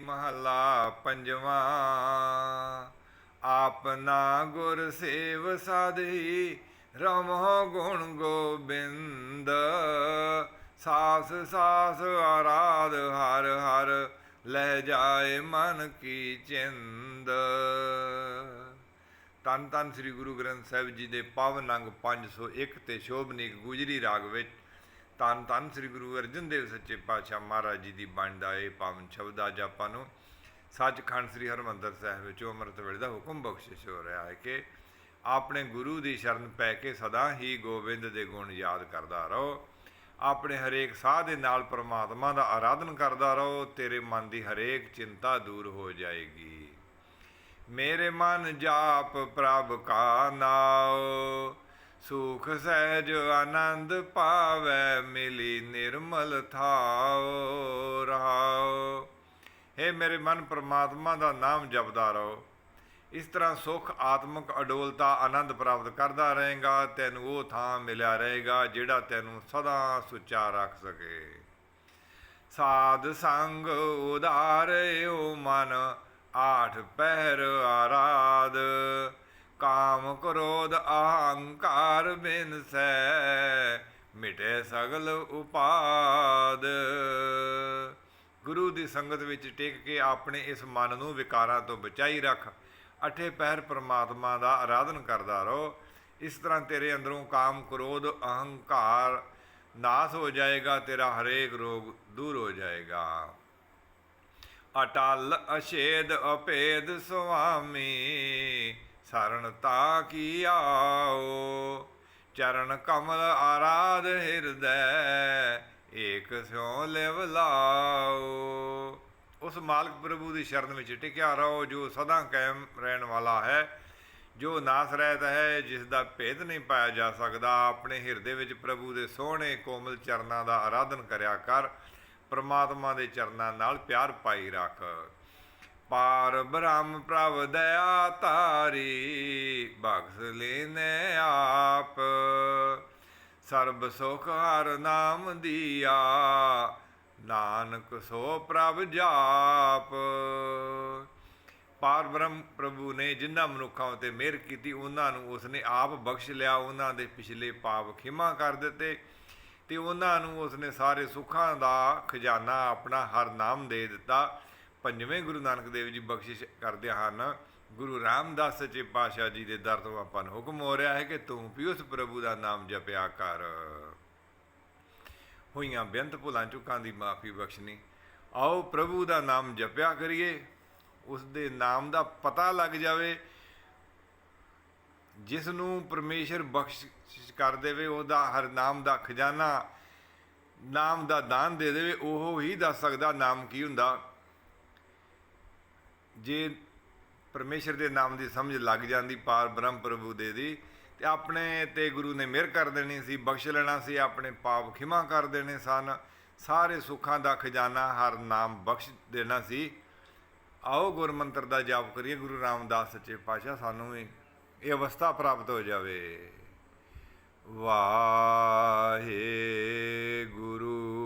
ਮਹੱਲਾ ਪੰਜਵਾਂ। ਆਪਨਾ ਗੁਰ ਸੇਵ ਸਾਧੀ ਰਮੋ ਗੁਣ ਗੋਬਿੰਦ। ਸਾਸ ਸਾਸ ਆਰਾਧ ਹਰ ਹਰ, ਲੈ ਜਾਏ ਮਨ ਕੀ ਚਿੰਦ। ਤਨ ਤਨ ਸ੍ਰੀ ਗੁਰੂ ਗ੍ਰੰਥ ਸਾਹਿਬ ਜੀ ਦੇ ਪਾਵਨ ਅੰਗ 501 ਤੇ ਸ਼ੋਭਨੀਕ ਗੁਜਰੀ ਰਾਗ ਵਿੱਚ ਤਨ ਤਨ ਸ੍ਰੀ ਗੁਰੂ ਅਰਜਨ ਦੇਵ ਸੱਚੇ ਪਾਤਸ਼ਾਹ ਮਹਾਰਾਜ ਜੀ ਦੀ ਬਾਣੀ ਦਾ ਇਹ ਪਾਵਨ ਸ਼ਬਦ ਅੱਜ ਆਪਾਂ ਨੂੰ ਸੱਚਖੰਡ ਸ੍ਰੀ ਹਰਮੰਦਰ ਸਾਹਿਬ ਵਿੱਚ ਅੰਮ੍ਰਿਤ ਵੇਲੇ ਦਾ ਹੁਕਮ ਬਖਸ਼ਿਸ਼ ਹੋ ਰਿਹਾ ਹੈ ਕਿ ਆਪਣੇ ਗੁਰੂ ਦੀ ਸ਼ਰਨ ਪੈ ਕੇ ਸਦਾ ਹੀ ਗੋਬਿੰਦ ਦੇ ਗੁਣ ਯਾਦ ਕਰਦਾ ਰਹੋ, ਆਪਣੇ ਹਰੇਕ ਸਾਹ ਦੇ ਨਾਲ ਪ੍ਰਮਾਤਮਾ ਦਾ ਆਰਾਧਨ ਕਰਦਾ ਰਹੋ, ਤੇਰੇ ਮਨ ਦੀ ਹਰੇਕ ਚਿੰਤਾ ਦੂਰ ਹੋ ਜਾਏਗੀ। ਮੇਰੇ ਮਨ ਜਾਪ ਪ੍ਰਭ ਕਾ ਨਾਉ ਸੁਖ ਸਹਿਜ ਆਨੰਦ ਪਾਵੈ, ਮਿਲੀ ਨਿਰਮਲ ਥਾਉ, ਰਹਾਉ। हे ਮੇਰੇ ਮਨ ਪ੍ਰਮਾਤਮਾ ਦਾ ਨਾਮ ਜਪਦਾ ਰਹੋ। ਇਸ ਤਰ੍ਹਾਂ ਸੁਖ, ਆਤਮਿਕ ਅਡੋਲਤਾ ਆਨੰਦ ਪ੍ਰਾਪਤ ਕਰਦਾ ਰਹੇਗਾ, ਤੈਨੂੰ ਉਹ ਥਾਂ ਮਿਲਿਆ ਰਹੇਗਾ ਜਿਹੜਾ ਤੈਨੂੰ ਸਦਾ ਸੁੱਚਾ ਰੱਖ ਸਕੇ। ਸਾਧ ਸੰਗ ਉਦਾਰਿਓ ਮਨ, ਆਠ ਪਹਿਰ ਆਰਾਧ। ਕਾਮ ਕ੍ਰੋਧ ਅਹੰਕਾਰ ਬਿਨਸੈ ਮਿਟੇ ਸਗਲ ਉਪਾਦ। ਗੁਰੂ ਦੀ ਸੰਗਤ ਵਿੱਚ ਟਿਕ ਕੇ ਆਪਣੇ ਇਸ ਮਨ ਨੂੰ ਵਿਕਾਰਾਂ ਤੋਂ ਬਚਾਈ ਰੱਖ, ਅਠੇ ਪਹਿਰ ਪ੍ਰਮਾਤਮਾ ਦਾ ਆਰਾਧਨ ਕਰਦਾ ਰਹੋ। ਇਸ ਤਰ੍ਹਾਂ ਤੇਰੇ ਅੰਦਰੋਂ ਕਾਮ ਕ੍ਰੋਧ ਅਹੰਕਾਰ ਨਾਸ ਹੋ ਜਾਏਗਾ, ਤੇਰਾ ਹਰੇਕ ਰੋਗ ਦੂਰ ਹੋ ਜਾਏਗਾ। ਅਟਲ ਅਸ਼ੇਦ ਅਪੇਦ ਸੁਆਮੀ ਸਰਣਤਾ ਕੀ ਆਓ? ਚਰਨ ਕਮਲ ਆਰਾਧ ਹਿਰਦੈ, ਏਕ ਸਿਉ ਲਿਵ ਲਾਓ। ਉਸ ਮਾਲਕ ਪ੍ਰਭੂ ਦੀ ਸ਼ਰਨ ਵਿੱਚ ਟਿਕਿਆ ਰਹੋ, ਜੋ ਸਦਾ ਕਾਇਮ ਰਹਿਣ ਵਾਲਾ ਹੈ। ਜੋ ਨਾਸ ਰਹਿਤ ਹੈ, ਜਿਸ ਦਾ ਭੇਦ ਨਹੀਂ ਪਾਇਆ ਜਾ ਸਕਦਾ, ਆਪਣੇ ਹਿਰਦੇ ਵਿੱਚ ਪ੍ਰਭੂ ਦੇ ਸੋਹਣੇ ਕੋਮਲ ਚਰਨਾਂ ਦਾ ਆਰਾਧਨ ਕਰਿਆ ਕਰ। ਪ੍ਰਮਾਤਮਾ ਦੇ ਚਰਨਾਂ ਨਾਲ ਪਿਆਰ ਪਾਈ ਰੱਖ। ਪਾਰ ਬ੍ਰਹਮ ਪ੍ਰਭ ਦਇਆ ਤਾਰੀ ਬਖਸ਼ ਲੈਨੇ ਆਪ। ਸਰਬ ਸੁਖ ਹਰ ਨਾਮ ਦੀਆ, ਨਾਨਕ ਸੋ ਪ੍ਰਭ ਜਾਪ। ਪਾਰ ਬ੍ਰਹਮ ਪ੍ਰਭੂ ਨੇ ਜਿਨ੍ਹਾਂ ਮਨੁੱਖਾਂ ਉਤੇ ਮਿਹਰ ਕੀਤੀ, ਉਹਨਾਂ ਨੂੰ ਉਸਨੇ ਆਪ ਬਖਸ਼ ਲਿਆ, ਉਹਨਾਂ ਦੇ ਪਿਛਲੇ ਪਾਪ ਖਿਮਾ ਕਰ ਦਿੱਤੇ ਤੇ ਉਹਨਾਂ ਨੂੰ ਉਸਨੇ ਸਾਰੇ ਸੁੱਖਾਂ ਦਾ ਖਜ਼ਾਨਾ ਆਪਣਾ ਹਰ ਨਾਮ ਦੇ ਦਿੱਤਾ। ਪੰਜਵੇਂ ਗੁਰੂ ਨਾਨਕ ਦੇਵ ਜੀ ਬਖਸ਼ਿਸ਼ ਕਰਦੇ ਹਨ। ਗੁਰੂ ਰਾਮਦਾਸ ਸੱਚੇ ਪਾਤਸ਼ਾਹ ਜੀ ਦੇ ਦਰ ਤੋਂ ਆਪਾਂ ਨੂੰ ਹੁਕਮ ਹੋ ਰਿਹਾ ਹੈ ਕਿ ਤੂੰ ਵੀ ਉਸ ਪ੍ਰਭੂ ਦਾ ਨਾਮ ਜਪਿਆ ਕਰ। ਹੋਈਆਂ ਬੇਅੰਤ ਭੁਲਾਂ ਚੁੱਕਾਂ ਦੀ ਮਾਫੀ ਬਖਸ਼ਣੀ। ਆਓ ਪ੍ਰਭੂ ਦਾ ਨਾਮ ਜਪਿਆ ਕਰੀਏ। ਉਸ ਦੇ ਨਾਮ ਦਾ ਪਤਾ ਲੱਗ ਜਾਵੇ। ਜਿਸ ਨੂੰ ਪਰਮੇਸ਼ਰ ਬਖਸ਼ਿਸ਼ ਕਰ ਦੇਵੇ, ਉਹਦਾ ਹਰ ਨਾਮ ਦਾ ਖਜ਼ਾਨਾ, ਨਾਮ ਦਾ ਦਾਨ ਦੇ ਦੇਵੇ, ਉਹ ਹੀ ਦੱਸ ਸਕਦਾ ਨਾਮ ਕੀ ਹੁੰਦਾ। ਜੇ ਪਰਮੇਸ਼ਰ ਦੇ ਨਾਮ ਦੀ ਸਮਝ ਲੱਗ ਜਾਂਦੀ, ਪਾਰ ਬ੍ਰਹਮ ਪ੍ਰਭੂ ਦੇ ਦੀ, ਤੇ ਆਪਣੇ ਤੇ ਗੁਰੂ ਨੇ ਮਿਹਰ ਕਰ ਦੇਣੀ ਸੀ, ਬਖਸ਼ ਲੈਣਾ ਸੀ, ਆਪਣੇ ਪਾਪ ਖਿਮਾ ਕਰ ਦੇਣੇ ਸਨ, ਸਾਰੇ ਸੁੱਖਾਂ ਦਾ ਖਜ਼ਾਨਾ ਹਰ ਨਾਮ ਬਖਸ਼ ਦੇਣਾ ਸੀ। ਆਓ ਗੁਰਮੰਤਰ ਦਾ ਜਾਪ ਕਰੀਏ, ਗੁਰੂ ਰਾਮਦਾਸ ਸੱਚੇ ਪਾਤਸ਼ਾਹ, ਸਾਨੂੰ ਇਹ ਅਵਸਥਾ ਪ੍ਰਾਪਤ ਹੋ ਜਾਵੇ। ਵਾਹੇ ਗੁਰੂ